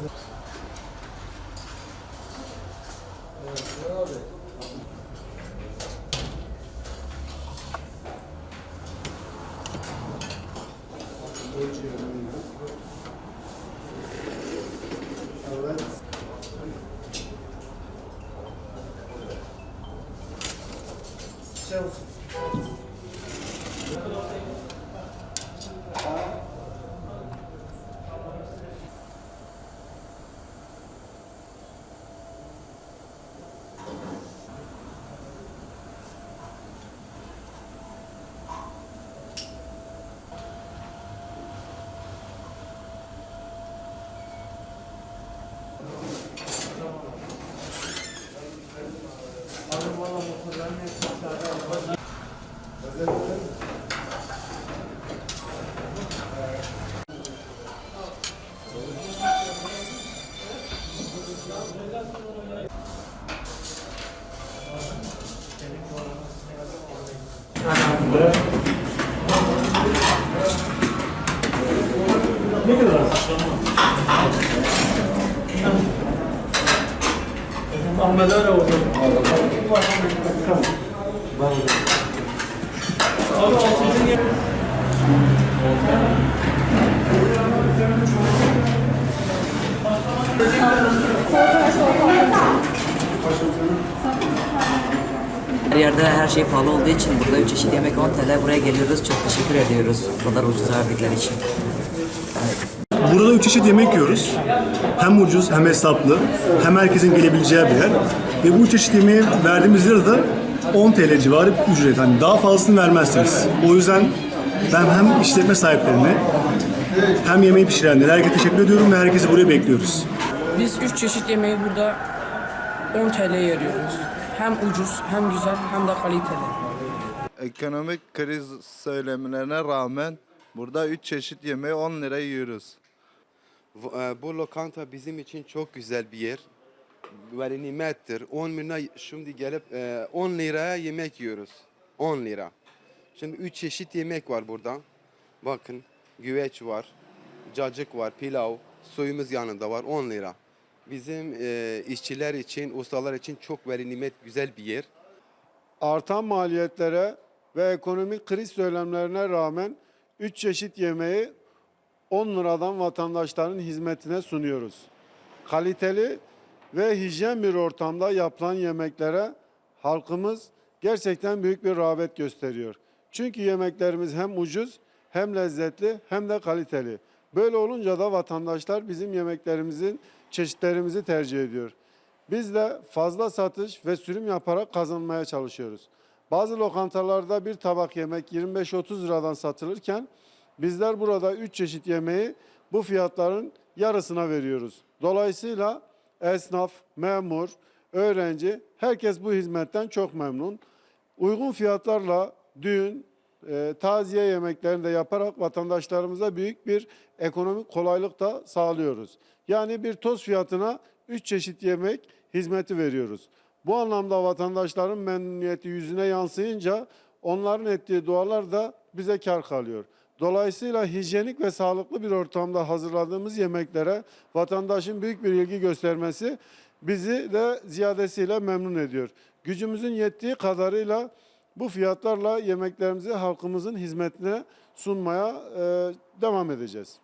Evet. Şey olsun. Ahmet öyle oldu. Abi o sizin yer- Her yerde her şey pahalı olduğu için burada 3 çeşit yemek 10 TL buraya geliyoruz. Çok teşekkür ediyoruz bu kadar ucuz verdikleri için. Burada üç çeşit yemek yiyoruz. Hem ucuz hem hesaplı hem herkesin gelebileceği bir yer. Ve bu üç çeşit yemeği verdiğimiz lira da 10 TL civarı bir ücret. Hani daha fazlasını vermezsiniz. O yüzden ben hem işletme sahiplerine hem yemeği pişirenlere herkese teşekkür ediyorum ve herkesi buraya bekliyoruz. Biz üç çeşit yemeği burada 10 TL'ye veriyoruz. Hem ucuz, hem güzel, hem de kaliteli. Ekonomik kriz söylemlerine rağmen burada 3 çeşit yemeği 10 lira yiyoruz. Bu- e, Bu lokanta bizim için çok güzel bir yer. Böyle nimettir. 10 lira şimdi gelip e, 10 liraya yemek yiyoruz. 10 lira. Şimdi 3 çeşit yemek var burada. Bakın güveç var, cacık var, pilav, suyumuz yanında var 10 lira. Bizim e, işçiler için, ustalar için çok böyle nimet güzel bir yer. artan maliyetlere ve ekonomik kriz söylemlerine rağmen 3 çeşit yemeği 10 liradan vatandaşların hizmetine sunuyoruz. Kaliteli ve hijyen bir ortamda yapılan yemeklere halkımız gerçekten büyük bir rağbet gösteriyor. Çünkü yemeklerimiz hem ucuz hem lezzetli hem de kaliteli. Böyle olunca da vatandaşlar bizim yemeklerimizin çeşitlerimizi tercih ediyor. Biz de fazla satış ve sürüm yaparak kazanmaya çalışıyoruz. Bazı lokantalarda bir tabak yemek 25-30 liradan satılırken bizler burada 3 çeşit yemeği bu fiyatların yarısına veriyoruz. Dolayısıyla esnaf, memur, öğrenci herkes bu hizmetten çok memnun. Uygun fiyatlarla düğün, e, taziye yemeklerini de yaparak vatandaşlarımıza büyük bir ekonomik kolaylık da sağlıyoruz. Yani bir toz fiyatına 3 çeşit yemek hizmeti veriyoruz. Bu anlamda vatandaşların memnuniyeti yüzüne yansıyınca onların ettiği dualar da bize kar kalıyor. Dolayısıyla hijyenik ve sağlıklı bir ortamda hazırladığımız yemeklere vatandaşın büyük bir ilgi göstermesi bizi de ziyadesiyle memnun ediyor. Gücümüzün yettiği kadarıyla bu fiyatlarla yemeklerimizi halkımızın hizmetine sunmaya e, devam edeceğiz.